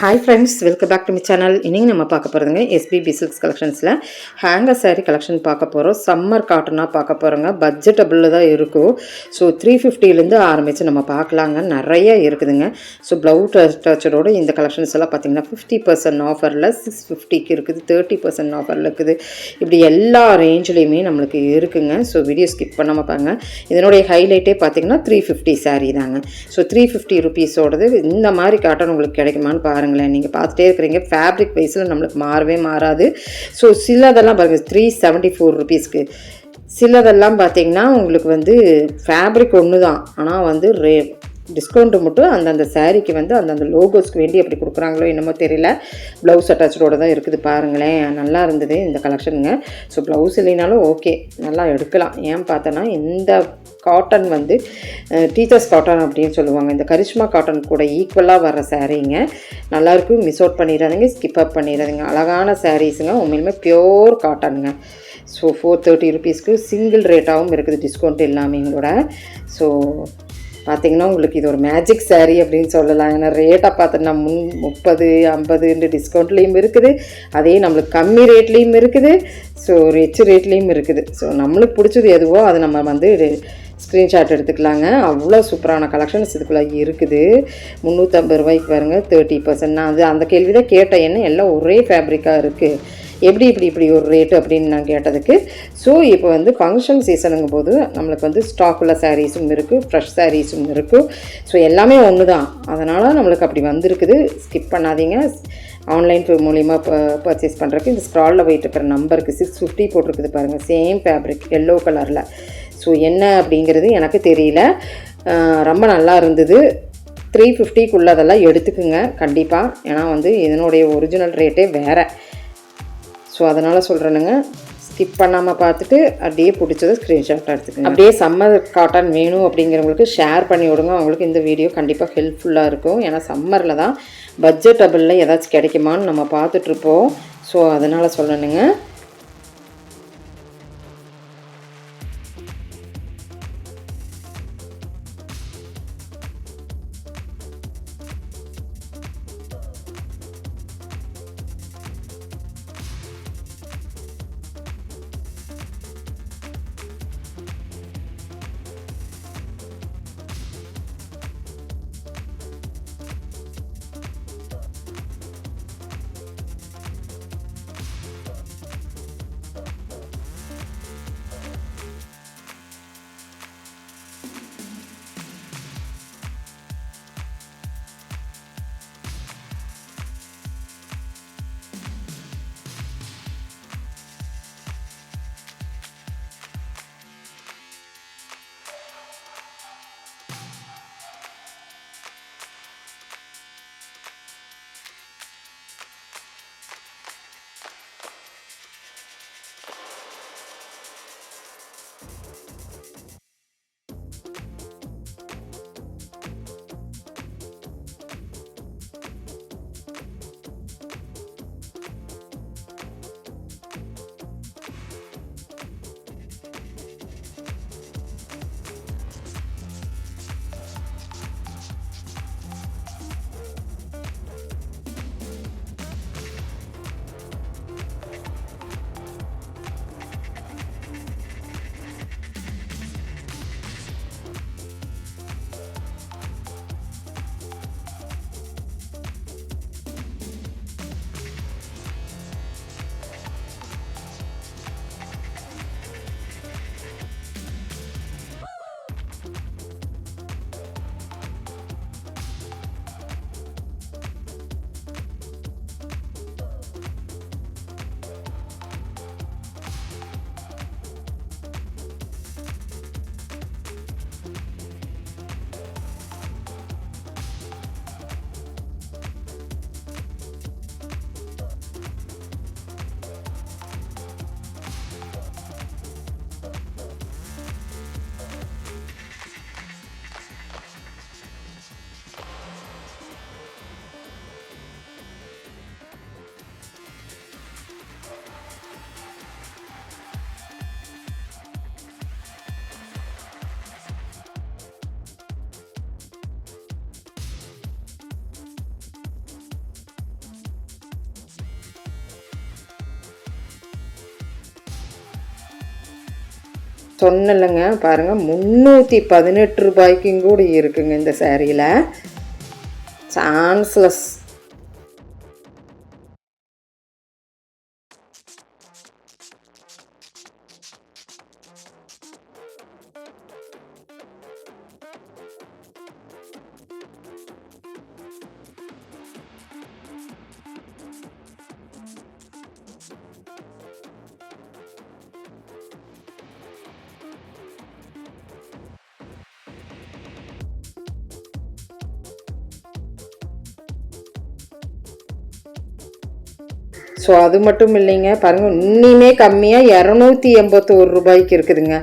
Hi friends welcome back to my channel இன்னைக்கு நம்ம பார்க்க போகிறதுங்க எஸ்பிபி சில்க்ஸ் கலெக்ஷன்ஸில் ஹேங்கர் சாரீ கலெக்ஷன் பார்க்க போகிறோம் சம்மர் காட்டனாக பார்க்க போகிறோங்க பட்ஜெட்டபிளில் தான் இருக்கும். ஸோ த்ரீ ஃபிஃப்டிலேருந்து ஆரம்பித்து நம்ம பார்க்கலாங்க. நிறைய இருக்குதுங்க. ஸோ ப்ளவுட் டச்சரோடு இந்த கலெக்ஷன்ஸ் எல்லாம் பார்த்தீங்கன்னா ஃபிஃப்டி பர்சன்ட் ஆஃபரில் சிக்ஸ் ஃபிஃப்டிக்கு இருக்குது. தேர்ட்டி பர்சன்ட் ஆஃபரில் இருக்குது. இப்படி எல்லா ரேஞ்ச்லேயுமே நம்மளுக்கு இருக்குங்க. ஸோ வீடியோ ஸ்கிப் பண்ணாமல் பாருங்க. இதனுடைய ஹைலைட்டே பார்த்தீங்கன்னா த்ரீ ஃபிஃப்டி சாரீ தாங்க. ஸோ த்ரீ ஃபிஃப்டி ருபீஸோடது இந்த மாதிரி காட்டன் உங்களுக்கு கிடைக்குமான்னு பாருங்கள் பாருங்களேன். நீங்கள் பார்த்துட்டே இருக்கிறீங்க. ஃபேப்ரிக் வைஸில் நம்மளுக்கு மாறவே மாறாது. ஸோ சிலதெல்லாம் பாருங்கள் த்ரீ செவன்ட்டி ஃபோர் ருபீஸ்க்கு சிலதெல்லாம் பார்த்தீங்கன்னா உங்களுக்கு வந்து ஃபேப்ரிக் ஒன்று தான் ஆனால் வந்து ரே டிஸ்கவுண்ட்டு மட்டும் அந்தந்த சாரீக்கு வந்து அந்தந்த லோகோஸ்க்கு வேண்டி எப்படி கொடுக்குறாங்களோ என்னமோ தெரியல. ப்ளவுஸ் அட்டாச்சோட தான் இருக்குது பாருங்களேன். நல்லா இருந்தது இந்த கலெக்ஷனுங்க ஸோ ப்ளவுஸ் இல்லைனாலும் ஓகே நல்லா எடுக்கலாம். ஏன் பார்த்தோன்னா இந்த காட்டன் வந்து டீச்சர்ஸ் காட்டன் அப்படின்னு சொல்லுவாங்க. இந்த கரிஷ்மா காட்டன் கூட ஈக்குவலாக வர சாரீங்க நல்லாயிருக்கும் மிஸ் அவுட் பண்ணிடாதீங்க ஸ்கிப் அப் பண்ணிடாதீங்க அழகான சாரீஸுங்க உண்மையிலுமே பியோர் காட்டனுங்க ஸோ ஃபோர் தேர்ட்டி ருபீஸ்க்கு சிங்கிள் ரேட்டாகவும் இருக்குது. டிஸ்கவுண்ட் எல்லாமே எங்களோட. ஸோ பார்த்தீங்கன்னா உங்களுக்கு இது ஒரு மேஜிக் சேரீ அப்படின்னு சொல்லலாம். ஏன்னா ரேட்டாக பார்த்தோன்னா முன் முப்பது ஐம்பதுன்ற டிஸ்கவுண்ட்லேயும் இருக்குது. அதே நம்மளுக்கு கம்மி ரேட்லேயும் இருக்குது. ஸோ ரிச் ரேட்லேயும் இருக்குது. ஸோ நம்மளுக்கு பிடிச்சது எதுவோ அதை நம்ம வந்து ஸ்க்ரீன்ஷாட் எடுத்துக்கலாங்க. அவ்வளோ சூப்பரான கலெக்ஷன்ஸ் இதுக்குள்ளே இருக்குது. முந்நூற்றம்பது ரூபாய்க்கு பாருங்கள் தேர்ட்டி பர்சன்ட் நான் அது அந்த கேள்வி தான் கேட்டேன். என்ன எல்லாம் ஒரே ஃபேப்ரிக்காக இருக்குது எப்படி இப்படி இப்படி ஒரு ரேட்டு அப்படின்னு நான் கேட்டதுக்கு. ஸோ இப்போ வந்து ஃபங்க்ஷன் சீசனுங்கும் போது நம்மளுக்கு வந்து ஸ்டாக் உள்ள சாரீஸும் இருக்குது ஃப்ரெஷ் சாரீஸும் இருக்குது ஸோ எல்லாமே ஒன்று தான் அதனால் நம்மளுக்கு அப்படி வந்திருக்குது. ஸ்கிப் பண்ணாதீங்க. ஆன்லைன் மூலிமா பர்ச்சேஸ் பண்ணுறதுக்கு இந்த ஸ்க்ராலில் போயிட்டு இருக்கிற நம்பருக்கு சிக்ஸ் ஃபிஃப்டி போட்டிருக்குது பாருங்கள் சேம் ஃபேப்ரிக் எல்லோ கலரில் ஸோ என்ன அப்படிங்கிறது எனக்கு தெரியல. ரொம்ப நல்லா இருந்தது. த்ரீ ஃபிஃப்டிக்குள்ளதெல்லாம் எடுத்துக்குங்க. கண்டிப்பாக ஏன்னா வந்து இதனுடைய ஒரிஜினல் ரேட்டே வேறு. ஸோ அதனால் சொல்கிறேனுங்க ஸ்கிப் பண்ணாமல் பார்த்துட்டு அப்படியே பிடிச்சதை ஸ்க்ரீன்ஷாட் எடுத்துக்கோங்க. அப்படியே சம்மர் காட்டன் வேணும் அப்படிங்கிறவங்களுக்கு ஷேர் பண்ணி விடுங்க. அவங்களுக்கு இந்த வீடியோ கண்டிப்பாக ஹெல்ப்ஃபுல்லாக இருக்கும். ஏன்னா சம்மரில் தான் பட்ஜெட்டபிளில் ஏதாச்சும் கிடைக்குமான்னு நம்ம பார்த்துட்ருப்போம் ஸோ அதனால் சொல்லணுங்க சொன்னலைங்க பாருங்கள் முந்நூற்றி பதினெட்டு ரூபாய்க்கும் கூட இருக்குங்க இந்த சேரீயில். சான்ஸ்லெஸ் ஸோ அது மட்டும் இல்லைங்க. பாருங்கள் இன்னுமே கம்மியாக இரநூத்தி எண்பத்தோரு ரூபாய்க்கு இருக்குதுங்க.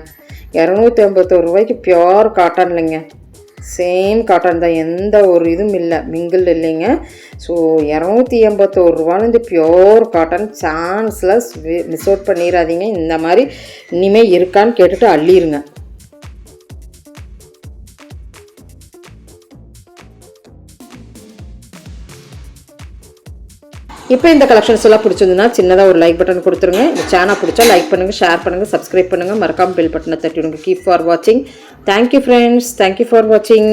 இரநூத்தி எண்பத்தோரு ரூபாய்க்கு பியோர் காட்டன் இல்லைங்க. சேம் காட்டன் தான். எந்த ஒரு இதுவும் இல்லை. மிங்கிள் இல்லைங்க. ஸோ இரநூத்தி எண்பத்தோரு ரூபான்னு இந்த pure cotton chanceless miss out பண்ணிடாதீங்க இந்த மாதிரி இனிமேல் இருக்கான்னு கேட்டுட்டு அள்ளிருங்க. இப்போ இந்த கலெக்ஷன்ஸ் எல்லாம் பிடிச்சிருந்துன்னா சின்னதாக ஒரு லைக் பட்டன் கொடுத்துருங்க. இந்த சேனல் பிடிச்சா லைக் பண்ணுங்கள் ஷேர் பண்ணுங்கள் சப்ஸ்கிரைப் பண்ணுங்கள் மறக்காம பெல் பட்டனை தட்டி விடுங்க. கீப் ஃபார் வாட்சிங் தேங்க்யூ ஃப்ரெண்ட்ஸ் தேங்க்யூ ஃபார் வாட்சிங்